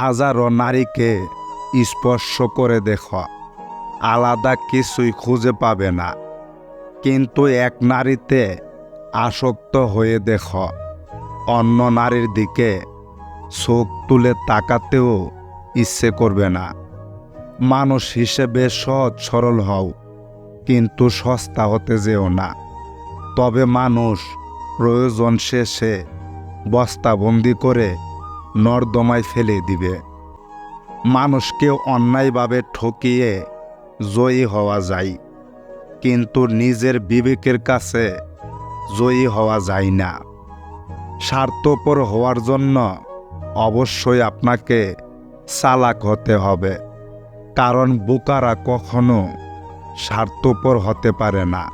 হাজারো নারীকে স্পর্শ করে দেখো। আলাদা কিছুই খুঁজে পাবে না। কিন্তু এক নারীতে আসক্ত হয়ে দেখো। অন্য নারীর দিকে চোখ তুলে তাকাতেও ইচ্ছে করবে না। মানুষ হিসেবে সহজ সরল হও, কিন্তু সস্তা হতে যেও না। তবে মানুষ প্রয়োজন শেষে বস্তাবন্দি করে নর্দমায় ফেলে দিবে। মানুষকে অন্যায়ভাবে ঠকিয়ে জয়ী হওয়া যায়, কিন্তু নিজের বিবেকের কাছে জয়ী হওয়া যায় না। স্বার্থপর হওয়ার জন্য অবশ্যই আপনাকে চালাক হতে হবে, কারণ বোকারা কখনো স্বার্থপর হতে পারে না।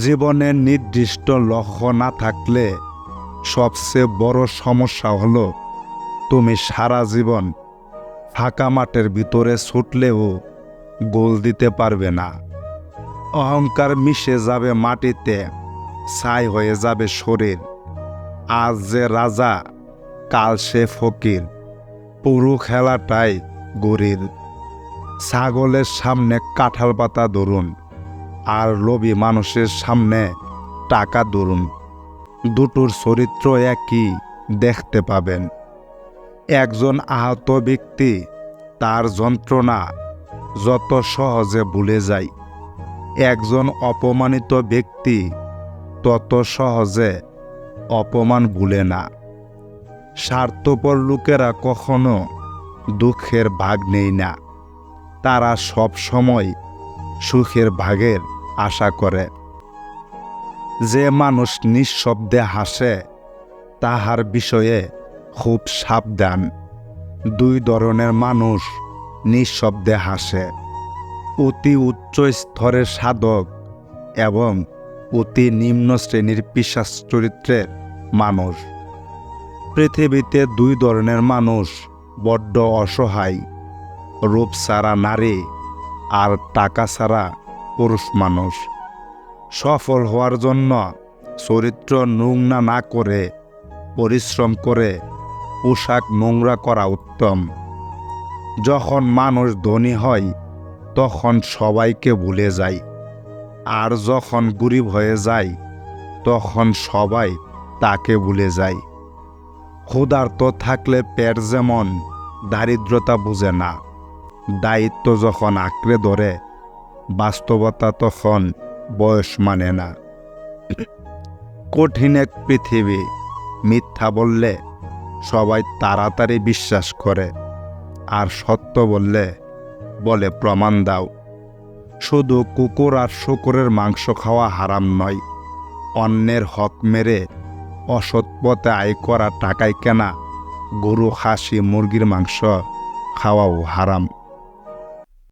জীবনের নির্দিষ্ট লক্ষ্য না থাকলে সবচেয়ে বড় সমস্যা হলো তুমি সারা জীবন ফাঁকা মাঠের ভিতরে ছুটলেও গোল দিতে পারবে না। অহংকার মিশে যাবে মাটিতে, ছাই হয়ে যাবে শরীর। আজ যে রাজা, কাল সে ফকির। পুরো খেলাটাই গরির। ছাগলের সামনে কাঁঠাল পাতা ধরুন, আর লোভী মানুষের সামনে টাকা ধরুন। দুটোর চরিত্র একই, দেখতে পাবেন। একজন আহত ব্যক্তি, তার যন্ত্রণা যত সহজে ভুলে যায়। একজন অপমানিত ব্যক্তি, তত সহজে অপমান ভুলে না। স্বার্থপর লোকেরা কখনো দুঃখের ভাগ নেই না। তারা সব সময় সুখের ভাগের আশা করে। যে মানুষ নিঃশব্দে হাসে, তাহার বিষয়ে খুব সাবধান। দুই ধরনের মানুষ নিঃশব্দে হাসে, অতি উচ্চ স্তরের সাধক এবং অতি নিম্ন শ্রেণির পিসাস চরিত্রের মানুষ। পৃথিবীতে দুই ধরনের মানুষ বড্ড অসহায় রূপ ছাড়া নারী আর টাকা ছাড়া পুরুষ মানুষ। সফল হওয়ার জন্য চরিত্র নোংরা না করে, পরিশ্রম করে পোশাক নোংরা করা উত্তম। যখন মানুষ ধনী হয়, তখন সবাইকে ভুলে যায়। আর যখন গরিব হয়ে যায়, তখন সবাই তাকে ভুলে যায়। ক্ষুধার্ত থাকলে পেট যেমন দারিদ্রতা বুঝে না। দায়িত্ব যখন আঁকড়ে ধরে, বাস্তবতা তখন বয়স মানে না। কঠিন এক পৃথিবী, মিথ্যা বললে সবাই তাড়াতাড়ি বিশ্বাস করে, আর সত্য বললে বলে প্রমাণ দাও। শুধু কুকুর আর শুকুরের মাংস খাওয়া হারাম নয়, অন্যের হক মেরে অসৎ পথে আয় করা টাকায় কেনা গরু খাসি মুরগির মাংস খাওয়াও হারাম।